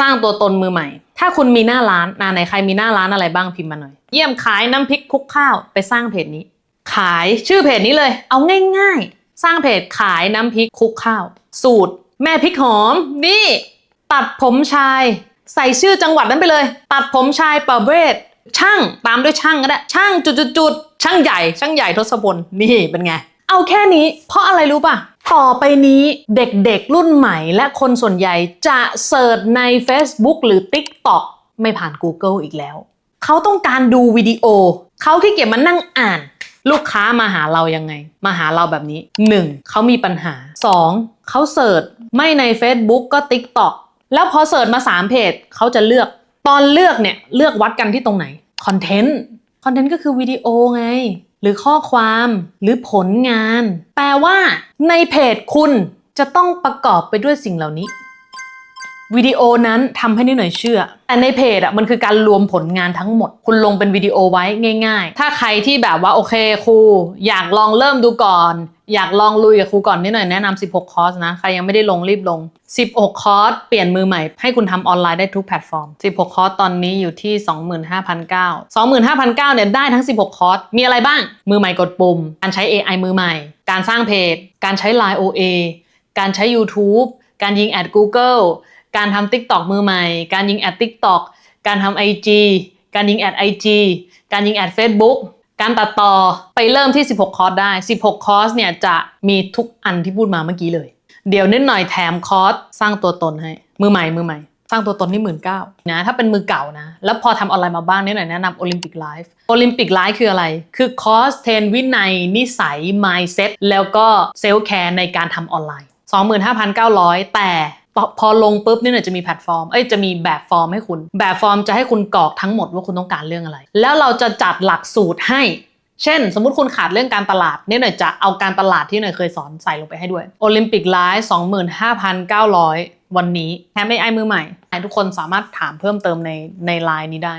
สร้างตัวตนมือใหม่ ถ้าคุณมีหน้าร้านนะไหนใครมีหน้าร้านอะไรบ้างพิมพ์มาหน่อย เยี่ยมขายน้ำพริกคุกข้าวไปสร้างเพจนี้ ขายชื่อเพจนี้เลย เอาง่าย ๆ สร้างเพจขายน้ำพริกคุกข้าว สูตร แม่พริกหอม นี่ ตัดผมชาย ใส่ชื่อจังหวัดนั้นไปเลย ตัดผมชายประเวศช่างตามด้วยช่างก็ได้ช่างจุดๆๆช่างใหญ่ช่างใหญ่ทศพลนี่เป็นไง เอาแค่นี้ เพราะอะไรรู้ป่ะ ต่อไปนี้เด็กๆ รุ่นใหม่และคนส่วนใหญ่จะเสิร์ชใน Facebook หรือ TikTok ไม่ผ่าน Google อีกแล้ว เขาต้องการดูวิดีโอ เขาขี้เกียจมานั่งอ่าน ลูกค้ามาหาเรายังไง มาหาเราแบบนี้ 1. เขามีปัญหา 2. เขาเสิร์ชไม่ใน Facebook ก็ TikTok แล้วพอเสิร์ชมา 3 เพจเขาจะเลือก ตอนเลือกเนี่ย เลือกวัดกันที่ตรงไหน คอนเทนต์ คอนเทนต์ก็คือวิดีโอไง หรือข้อความหรือผลงาน แปลว่า ในเพจคุณจะต้องประกอบไปด้วยสิ่งเหล่านี้ วิดีโอนั้นทำให้นิดหน่อยเชื่อ แต่ในเพจอะมันคือการรวมผลงานทั้งหมด คุณลงเป็นวิดีโอไว้ง่าย ๆ ถ้าใครที่แบบว่าโอเคครู อยากลองเริ่มดูก่อน อยากลองลุยกับครูก่อนนิดหน่อยแนะนำ16 คอร์สนะ ใครยังไม่ได้ลงรีบลง 16 คอร์สเปลี่ยนมือใหม่ ให้คุณทำออนไลน์ได้ทุกแพลตฟอร์ม 16 คอร์สตอนนี้อยู่ที่ 25,900 25,900เนี่ยได้ทั้ง 16 คอร์ส มีอะไรบ้าง มือใหม่กดปุ่ม การใช้ AI มือใหม่ การสร้างเพจ การใช้ Line OA การใช้ YouTube การยิงแอด Google การทำ TikTok มือใหม่ การยิงแอด TikTok การทำ IG การยิงแอด IG การยิงแอด Facebook การตัดต่อไปเริ่มที่ 16 คอร์สได้ 16 คอร์สเนี่ยจะมีทุกอันที่พูดมาเมื่อกี้เลย เดี๋ยวนิดหน่อยแถมคอร์สสร้างตัวตนให้ มือใหม่ มือใหม่ สร้างตัวตนที่หมื่นเก้านะ ถ้าเป็นมือเก่านะ แล้วพอทำออนไลน์มาบ้างนิดหน่อยแนะนำโอลิมปิกไลฟ์โอลิมปิกไลฟ์คืออะไร คือคอร์สเทรนวินัย นิสัย mindset แล้วก็เซลล์แคร์ในการทำออนไลน์ 25,900 แต่ พอพอลงปุ๊บนี่เนี่ยจะมีแพลตฟอร์ม เอ้ยจะมีแบบฟอร์มให้คุณ แบบฟอร์มจะให้คุณกรอกทั้งหมดว่าคุณต้องการเรื่องอะไร แล้วเราจะจัดหลักสูตรให้ เช่น สมมติคุณขาดเรื่องการตลาดเนี่ยหน่อยจะเอาการตลาดที่หน่อยเคยสอนใส่ลงไปให้ด้วยโอลิมปิกไลฟ์25,900 วันนี้แถม AI มือใหม่ทุกคนสามารถถามเพิ่มเติมในในไลน์นี้ได้